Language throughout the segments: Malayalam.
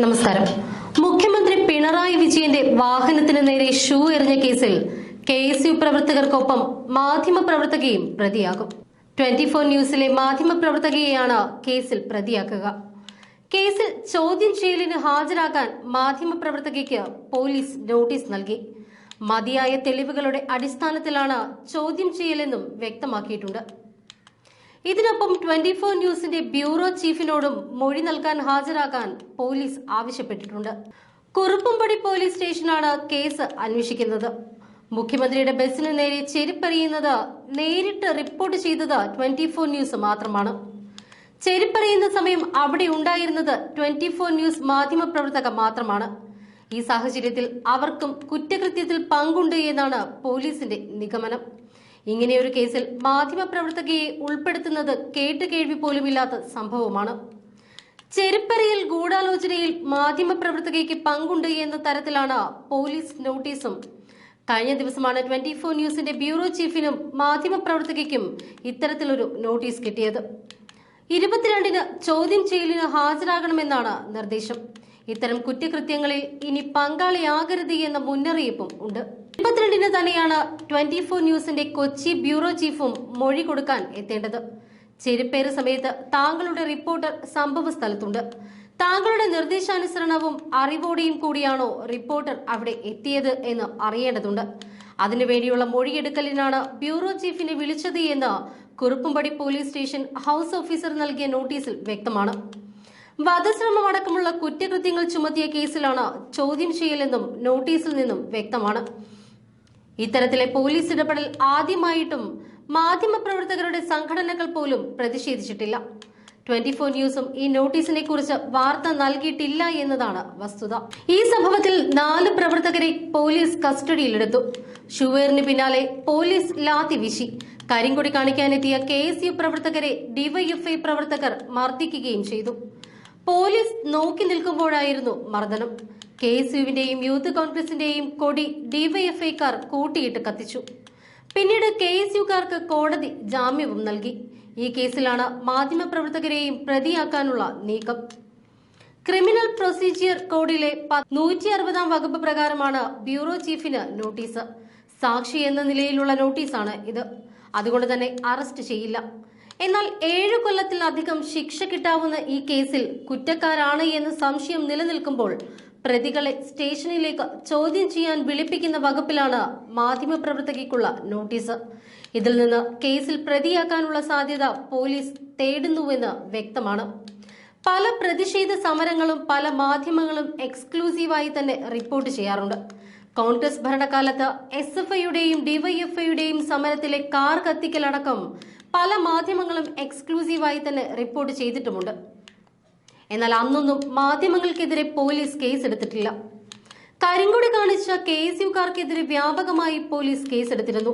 നമസ്കാരം. മുഖ്യമന്ത്രി പിണറായി വിജയന്റെ വാഹനത്തിന് നേരെ ഷൂ എറിഞ്ഞ കേസിൽ കെ എസ് യു പ്രവർത്തകർക്കൊപ്പം മാധ്യമപ്രവർത്തകയും പ്രതിയാകും. ട്വന്റി ഫോർ ന്യൂസിലെ മാധ്യമപ്രവർത്തകയെയാണ് കേസിൽ പ്രതിയാക്കുക. കേസിൽ ചോദ്യം ചെയ്യലിന് ഹാജരാകാൻ മാധ്യമപ്രവർത്തകയ്ക്ക് പോലീസ് നോട്ടീസ് നൽകി. മതിയായ തെളിവുകളുടെ അടിസ്ഥാനത്തിലാണ് ചോദ്യം ചെയ്യലെന്നും വ്യക്തമാക്കിയിട്ടുണ്ട്. ഇതിനൊപ്പം ട്വന്റി ഫോർ ന്യൂസിന്റെ ബ്യൂറോ ചീഫിനോടും മൊഴി നൽകാൻ ഹാജരാകാൻ പോലീസ് ആവശ്യപ്പെട്ടിട്ടുണ്ട്. കുറുപ്പുംപടി പോലീസ് സ്റ്റേഷനാണ് കേസ് അന്വേഷിക്കുന്നത്. മുഖ്യമന്ത്രിയുടെ ബസിന് നേരെ ചെരിപ്പറിയുന്നത് നേരിട്ട് റിപ്പോർട്ട് ചെയ്തത് ട്വന്റി ഫോർ ന്യൂസ് മാത്രമാണ്. ചെരിപ്പറിയുന്ന സമയം അവിടെ ഉണ്ടായിരുന്നത് ട്വന്റി ഫോർ ന്യൂസ് മാധ്യമപ്രവർത്തക മാത്രമാണ്. ഈ സാഹചര്യത്തിൽ അവർക്കും കുറ്റകൃത്യത്തിൽ പങ്കുണ്ട് എന്നാണ് പോലീസിന്റെ നിഗമനം. ഇങ്ങനെയൊരു കേസിൽ മാധ്യമപ്രവർത്തകയെ ഉൾപ്പെടുത്തുന്നത് കേട്ടുകേൾവി പോലുമില്ലാത്ത സംഭവമാണ്. ചെരുപ്പരയിൽ ഗൂഢാലോചനയിൽ മാധ്യമപ്രവർത്തകയ്ക്ക് പങ്കുണ്ട് എന്ന തരത്തിലാണ് പോലീസ് നോട്ടീസും. കഴിഞ്ഞ ദിവസമാണ് ട്വന്റി ഫോർ ന്യൂസിന്റെ ബ്യൂറോ ചീഫിനും മാധ്യമപ്രവർത്തകയ്ക്കും ഇത്തരത്തിലൊരു നോട്ടീസ് കിട്ടിയത്. ഇരുപത്തിരണ്ടിന് ചോദ്യം ചെയ്യലിന് ഹാജരാകണമെന്നാണ് നിർദ്ദേശം. ഇത്തരം കുറ്റകൃത്യങ്ങളിൽ ഇനി പങ്കാളിയാകരുത് എന്ന മുന്നറിയിപ്പും ഉണ്ട്. ഇരുപത്തിരണ്ടിന് തന്നെയാണ് ട്വന്റി ഫോർ ന്യൂസിന്റെ കൊച്ചി ബ്യൂറോ ചീഫും മൊഴി കൊടുക്കാൻ എത്തേണ്ടത്. ചെരുപ്പേറ് സമയത്ത് താങ്കളുടെ റിപ്പോർട്ടർ സംഭവ സ്ഥലത്തുണ്ട്. താങ്കളുടെ നിർദ്ദേശാനുസരണവും അറിവോടെയും കൂടിയാണോ റിപ്പോർട്ടർ അവിടെ എത്തിയത് എന്ന് അറിയേണ്ടതുണ്ട്. അതിനുവേണ്ടിയുള്ള മൊഴിയെടുക്കലിനാണ് ബ്യൂറോ ചീഫിനെ വിളിച്ചത് എന്ന് Kuruppampady police station house officer നൽകിയ നോട്ടീസിൽ വ്യക്തമാണ്. വധശ്രമം അടക്കമുള്ള കുറ്റകൃത്യങ്ങൾ ചുമത്തിയ കേസിലാണ് ചോദ്യം ചെയ്യലെന്നും നോട്ടീസിൽ നിന്നും വ്യക്തമാണ്. ഇത്തരത്തിലെ പോലീസ് ഇടപെടൽ ആദ്യമായിട്ടും മാധ്യമപ്രവർത്തകരുടെ സംഘടനകൾ പോലും പ്രതിഷേധിച്ചിട്ടില്ല. ട്വന്റി ഫോർ ന്യൂസും ഈ നോട്ടീസിനെ കുറിച്ച് വാർത്ത നൽകിയിട്ടില്ല എന്നതാണ് വസ്തുത. ഈ സംഭവത്തിൽ നാല് പ്രവർത്തകരെ പോലീസ് കസ്റ്റഡിയിലെടുത്തു. ഷുവേറിന് പിന്നാലെ പോലീസ് ലാത്തി വീശി. കരിങ്കൊടി കാണിക്കാനെത്തിയ കെ എസ് യു പ്രവർത്തകരെ ഡിവൈഎഫ്ഐ പ്രവർത്തകർ മർദ്ദിക്കുകയും ചെയ്തു. പോലീസ് നോക്കി നിൽക്കുമ്പോഴായിരുന്നു മർദ്ദനം. കെ എസ് യുവിന്റെയും യൂത്ത് കോൺഗ്രസിന്റെയും കൊടി ഡിവൈഎഫ്ഐക്കാർ കൂട്ടിയിട്ട് കത്തിച്ചു. പിന്നീട് കെ എസ് യുക്കാർക്ക് കോടതി ജാമ്യവും നൽകി. ഈ കേസിലാണ് മാധ്യമപ്രവർത്തകരെയും പ്രതിയാക്കാനുള്ള നീക്കം. ക്രിമിനൽ പ്രൊസീജിയർ കോഡിലെ നൂറ്റി അറുപതാം വകുപ്പ് പ്രകാരമാണ് ബ്യൂറോ ചീഫിന് നോട്ടീസ്. സാക്ഷി എന്ന നിലയിലുള്ള നോട്ടീസാണ് ഇത്. അതുകൊണ്ട് തന്നെ അറസ്റ്റ് ചെയ്യില്ല. എന്നാൽ ഏഴു കൊല്ലത്തിലധികം ശിക്ഷ കിട്ടാവുന്ന ഈ കേസിൽ കുറ്റക്കാരാണ് എന്ന് സംശയം നിലനിൽക്കുമ്പോൾ പ്രതികളെ സ്റ്റേഷനിലേക്ക് ചോദ്യം ചെയ്യാൻ വിളിപ്പിക്കുന്ന വകുപ്പിലാണ് മാധ്യമപ്രവർത്തകയ്ക്കുള്ള നോട്ടീസ്. ഇതിൽ നിന്ന് കേസിൽ പ്രതിയാക്കാനുള്ള സാധ്യത പോലീസ് തേടുന്നുവെന്ന് വ്യക്തമാണ്. പല പ്രതിഷേധ സമരങ്ങളും പല മാധ്യമങ്ങളും എക്സ്ക്ലൂസീവായി തന്നെ റിപ്പോർട്ട് ചെയ്യാറുണ്ട്. കോൺഗ്രസ് ഭരണകാലത്ത് എസ് എഫ് ഐയുടെയും ഡിവൈഎഫ്ഐയുടെയും സമരത്തിലെ കാർ കത്തിക്കലടക്കം പല മാധ്യമങ്ങളും എക്സ്ക്ലൂസീവായി തന്നെ റിപ്പോർട്ട് ചെയ്തിട്ടുമുണ്ട്. എന്നാൽ അന്നൊന്നും മാധ്യമങ്ങൾക്കെതിരെ പോലീസ് കേസെടുത്തിട്ടില്ല കരിങ്കൊടി കാണിച്ച കെ എസ് യുക്കാർക്കെതിരെ വ്യാപകമായി പോലീസ് കേസെടുത്തിരുന്നു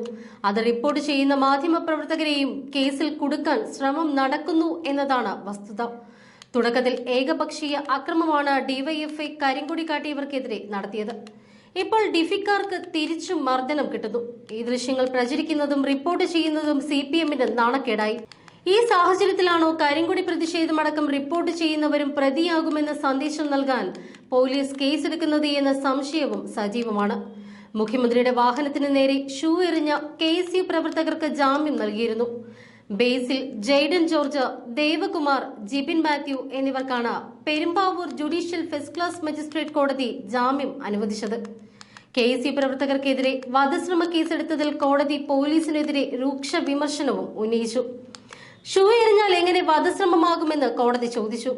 അത് റിപ്പോർട്ട് ചെയ്യുന്ന മാധ്യമപ്രവർത്തകരെയും കേസിൽ കുടുക്കാൻ ശ്രമം നടക്കുന്നു എന്നതാണ് വസ്തുത. തുടക്കത്തിൽ ഏകപക്ഷീയ അക്രമമാണ് ഡിവൈഎഫ്ഐ കരിങ്കൊടി കാട്ടിയവർക്കെതിരെ നടത്തിയത്. ഇപ്പോൾ ഡിഫിക്കാർക്ക് തിരിച്ചു മർദ്ദനം കിട്ടുന്നു. ഈ ദൃശ്യങ്ങൾ പ്രചരിക്കുന്നതും റിപ്പോർട്ട് ചെയ്യുന്നതും സി പി എമ്മിന് നാണക്കേടായി. ഈ സാഹചര്യത്തിലാണോ കരിങ്കുടി പ്രതിഷേധമടക്കം റിപ്പോർട്ട് ചെയ്യുന്നവരും പ്രതിയാകുമെന്ന സന്ദേശം നൽകാൻ പോലീസ് കേസെടുക്കുന്നത് എന്ന സംശയവും സജീവമാണ്. മുഖ്യമന്ത്രിയുടെ വാഹനത്തിന് നേരെ ഷൂ എറിഞ്ഞ കെ എസ് യു പ്രവർത്തകർക്ക് ജാമ്യം നൽകിയിരുന്നു. ബേസിൽ ജെയ്ഡൻ ജോർജ് ദേവകുമാർ ജിബിൻ മാത്യു എന്നിവർക്കാണ് Perumbavoor judicial first class magistrate കോടതി ജാമ്യം അനുവദിച്ചത്. കെ എസ് യു പ്രവർത്തകർക്കെതിരെ വധശ്രമ കേസെടുത്തതിൽ കോടതി പോലീസിനെതിരെ രൂക്ഷ വിമർശനവും ഉന്നയിച്ചു. ഷൂ എറിഞ്ഞാൽ എങ്ങനെ വധശ്രമമാകുമെന്ന് കോടതി ചോദിച്ചു.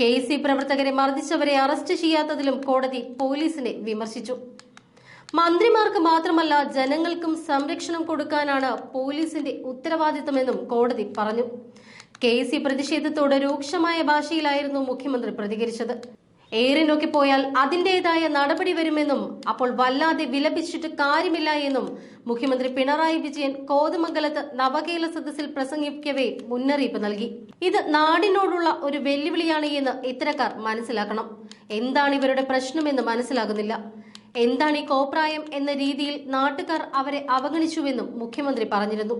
കെ സി പ്രവർത്തകരെ മർദ്ദിച്ചവരെ അറസ്റ്റ് ചെയ്യാത്തതിലും കോടതി പോലീസിനെ വിമർശിച്ചു. മന്ത്രിമാർക്ക് മാത്രമല്ല ജനങ്ങൾക്കും സംരക്ഷണം കൊടുക്കാനാണ് പോലീസിന്റെ ഉത്തരവാദിത്തമെന്നും കോടതി പറഞ്ഞു. കെ സി പ്രതിഷേധത്തോട് രൂക്ഷമായ ഭാഷയിലായിരുന്നു മുഖ്യമന്ത്രി പ്രതികരിച്ചത്. ഏറെ നോക്കി പോയാൽ അതിന്റേതായ നടപടി വരുമെന്നും അപ്പോൾ വല്ലാതെ വിലപിച്ചിട്ട് കാര്യമില്ല എന്നും മുഖ്യമന്ത്രി പിണറായി വിജയൻ കോതമംഗലത്ത് നവകേരള സദസ്സിൽ പ്രസംഗിക്കവേ മുന്നറിയിപ്പ് നൽകി. ഇത് നാടിനോടുള്ള ഒരു വെല്ലുവിളിയാണ് എന്ന് ഇത്തരക്കാർ മനസ്സിലാക്കണം. എന്താണ് ഇവരുടെ പ്രശ്നമെന്ന് മനസ്സിലാകുന്നില്ല. എന്താണ് ഈ കോപ്രായം എന്ന രീതിയിൽ നാട്ടുകാർ അവരെ അവഗണിച്ചുവെന്നും മുഖ്യമന്ത്രി പറഞ്ഞിരുന്നു.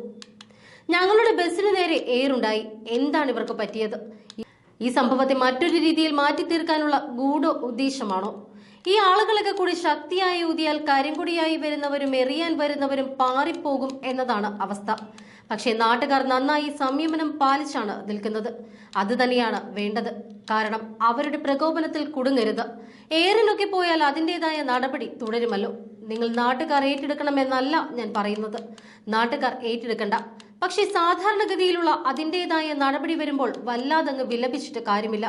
ഞങ്ങളുടെ ബസ്സിന് നേരെ ഏറുണ്ടായി. എന്താണ് ഇവർക്ക് പറ്റിയത്? ഈ സംഭവത്തെ മറ്റൊരു രീതിയിൽ മാറ്റി തീർക്കാനുള്ള ഗൂഢ ഉദ്ദേശമാണോ? ഈ ആളുകളൊക്കെ കൂടി ശക്തിയായി ഊതിയാൽ കരിങ്കുടിയായി വരുന്നവരും എറിയാൻ വരുന്നവരും പാറിപ്പോകും എന്നതാണ് അവസ്ഥ. പക്ഷേ നാട്ടുകാർ നന്നായി സംയമനം പാലിച്ചാണ് നിൽക്കുന്നത്. അത് തന്നെയാണ് വേണ്ടത്. കാരണം അവരുടെ പ്രകോപനത്തിൽ കുടുങ്ങരുത്. ഏറിനൊക്കെ പോയാൽ അതിന്റെതായ നടപടി തുടരുമല്ലോ. നിങ്ങൾ നാട്ടുകാർ ഏറ്റെടുക്കണമെന്നല്ല ഞാൻ പറയുന്നത്. നാട്ടുകാർ ഏറ്റെടുക്കണ്ട. പക്ഷേ സാധാരണഗതിയിലുള്ള അതിന്റെതായ നടപടി വരുമ്പോൾ വല്ലാതങ്ങ് വിലപിച്ചിട്ട് കാര്യമില്ല.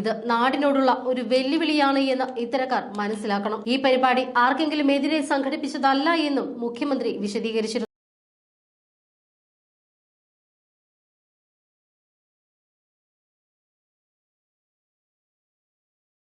ഇത് നാടിനോടുള്ള ഒരു വെല്ലുവിളിയാണ് എന്ന് ഇത്തരക്കാർ മനസ്സിലാക്കണം. ഈ പരിപാടി ആർക്കെങ്കിലും എതിരെ സംഘടിപ്പിച്ചതല്ല എന്നും മുഖ്യമന്ത്രി വിശദീകരിച്ചിരുന്നു.